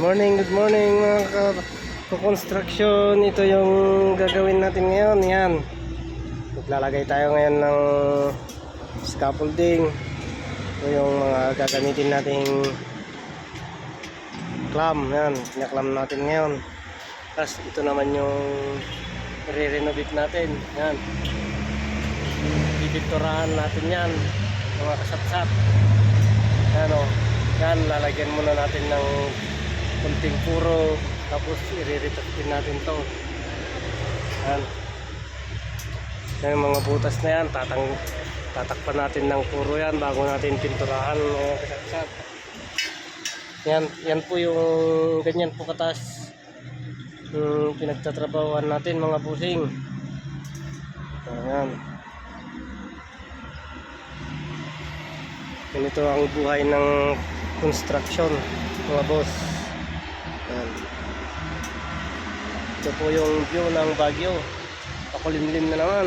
morning, good morning mga ka-construction. Ito yung gagawin natin ngayon. Yan. Maglalagay tayo ngayon ng scaffolding. Ito yung mga gagamitin nating clam. Yan. Pinaklam natin ngayon. Tapos ito naman yung re-renovate natin. Yan. Pipinturahan natin yan. Mga kasapsap. Yan o. Yan, lalagyan muna natin ng kunting puro. Tapos i-retouch natin to. Yan. Yan mga butas na yan. Tatang, tatakpan natin ng puro yan bago natin pinturahan. Yan, yan po yung ganyan po katas yung pinagtatrabahuan natin mga pusing. Ayan. Ganito ang buhay ng construction mga boss. Ayan. Ito po yung view ng Baguio. Pakulimlim na naman.